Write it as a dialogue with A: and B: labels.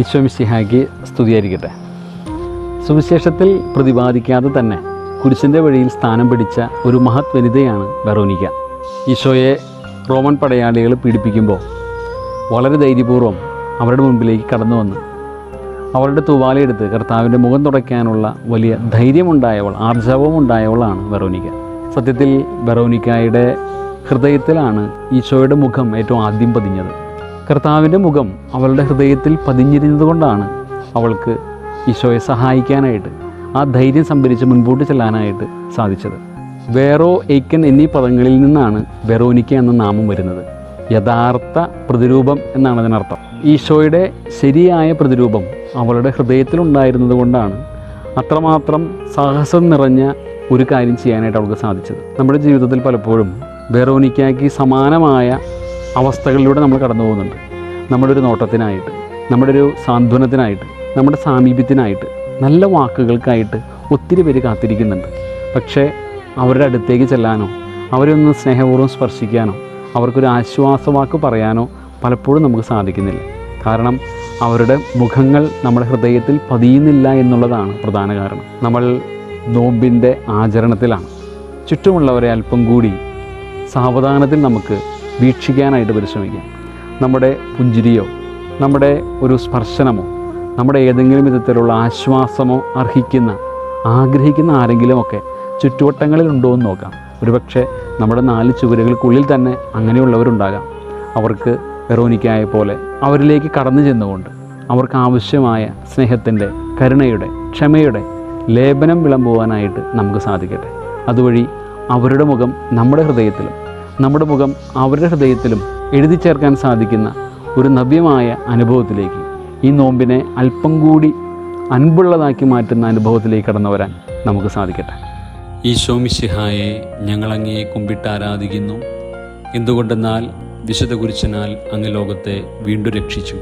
A: ഈശോമിശിഹായ്ക്ക് സ്തുതിയായിരിക്കട്ടെ. സുവിശേഷത്തിൽ പ്രതിപാദിക്കാതെ തന്നെ കുരിശിന്റെ വഴിയിൽ സ്ഥാനം പിടിച്ച ഒരു മഹത് വനിതയാണ് വെറോനിക്ക. ഈശോയെ റോമൻ പടയാളികൾ പീഡിപ്പിക്കുമ്പോൾ വളരെ ധൈര്യപൂർവം അവരുടെ മുൻപിലേക്ക് കടന്നു വന്ന്. അവരുടെ തൂവാലയെടുത്ത് കർത്താവിന്റെ മുഖം തുടയ്ക്കാനുള്ള വലിയ ധൈര്യമുണ്ടായവൾ ആർജവമുണ്ടായവളാണ് വെറോനിക്ക. സത്യത്തിൽ വെറോനിക്കായുടെ ഹൃദയത്തിലാണ് ഈശോയുടെ മുഖം ഏറ്റവും ആദ്യം പതിഞ്ഞത്. കർത്താവിന്റെ മുഖം അവളുടെ ഹൃദയത്തിൽ പതിഞ്ഞിരുന്നതുകൊണ്ടാണ് അവൾക്ക് ഈശോയെ സഹായിക്കാനായിട്ട് ആ ധൈര്യം സംഭരിച്ച് മുൻപോട്ട് ചെല്ലാനായിട്ട് സാധിച്ചത്. വേറോ ഏക്കൻ എന്നീ പദങ്ങളിൽ നിന്നാണ് വെറോനിക്ക എന്ന നാമം വരുന്നത്. യഥാർത്ഥ പ്രതിരൂപം എന്നാണ് അതിനർത്ഥം. ഈശോയുടെ ശരിയായ പ്രതിരൂപം അവളുടെ ഹൃദയത്തിലുണ്ടായിരുന്നത് കൊണ്ടാണ് അത്രമാത്രം സാഹസം നിറഞ്ഞ ഒരു കാര്യം ചെയ്യാനായിട്ട് അവൾക്ക് സാധിച്ചത്. നമ്മുടെ ജീവിതത്തിൽ പലപ്പോഴും വെറോനിക്കയ്ക്ക് സമാനമായ അവസ്ഥകളിലൂടെ നമ്മൾ കടന്നു പോകുന്നുണ്ട്. നമ്മുടെ ഒരു നോട്ടത്തിനായിട്ട് നമ്മുടെ ഒരു സാന്ത്വനത്തിനായിട്ട് നമ്മുടെ സാമീപ്യത്തിനായിട്ട് നല്ല വാക്കുകൾക്കായിട്ട് ഒത്തിരി പേര് കാത്തിരിക്കുന്നുണ്ട്. പക്ഷേ അവരുടെ അടുത്തേക്ക് ചെല്ലാനോ അവരെ ഒന്ന് സ്നേഹപൂർവം സ്പർശിക്കാനോ അവർക്കൊരു ആശ്വാസവാക്ക് പറയാനോ പലപ്പോഴും നമുക്ക് സാധിക്കുന്നില്ല. കാരണം അവരുടെ മുഖങ്ങൾ നമ്മുടെ ഹൃദയത്തിൽ പതിയുന്നില്ല എന്നുള്ളതാണ് പ്രധാന കാരണം. നമ്മൾ നോമ്പിന്റെ ആചരണത്തിലാണ്. ചുറ്റുമുള്ളവരെ അല്പം കൂടി സാവധാനത്തിൽ നമുക്ക് വീക്ഷിക്കാനായിട്ട് പരിശ്രമിക്കുക നമ്മുടെ പുഞ്ചിരിയോ നമ്മുടെ ഒരു സ്പർശനമോ നമ്മുടെ ഏതെങ്കിലും വിധത്തിലുള്ള ആശ്വാസമോ അർഹിക്കുന്ന ആഗ്രഹിക്കുന്ന ആരെങ്കിലുമൊക്കെ ചുറ്റുവട്ടങ്ങളിലുണ്ടോ എന്ന് നോക്കാം. ഒരുപക്ഷെ നമ്മുടെ നാല് ചുവരുകൾക്കുള്ളിൽ തന്നെ അങ്ങനെയുള്ളവരുണ്ടാകാം. അവർക്ക് വെറോനിക്കായ പോലെ അവരിലേക്ക് കടന്നു ചെന്നുകൊണ്ട് അവർക്ക് ആവശ്യമായ സ്നേഹത്തിന്റെ കരുണയുടെ ക്ഷമയുടെ ലേപനം വിളമ്പുവാനായിട്ട് നമുക്ക് സാധിക്കട്ടെ. അതുവഴി അവരുടെ മുഖം നമ്മുടെ ഹൃദയത്തിലും നമ്മുടെ മുഖം അവരുടെ ഹൃദയത്തിലും എഴുതി ചേർക്കാൻ സാധിക്കുന്ന ഒരു നവ്യമായ അനുഭവത്തിലേക്ക് ഈ നോമ്പിനെ അല്പം കൂടി അൻപുള്ളതാക്കി മാറ്റുന്ന അനുഭവത്തിലേക്ക് കടന്നു വരാൻ നമുക്ക് സാധിക്കട്ടെ. ഈശോ മിശിഹായെ ഞങ്ങളങ്ങയെ കുമ്പിട്ട് ആരാധിക്കുന്നു. എന്തുകൊണ്ടെന്നാൽ വിശുദ്ധ കുരിശനാൽ അങ്ങ് ലോകത്തെ വീണ്ടും രക്ഷിച്ചു.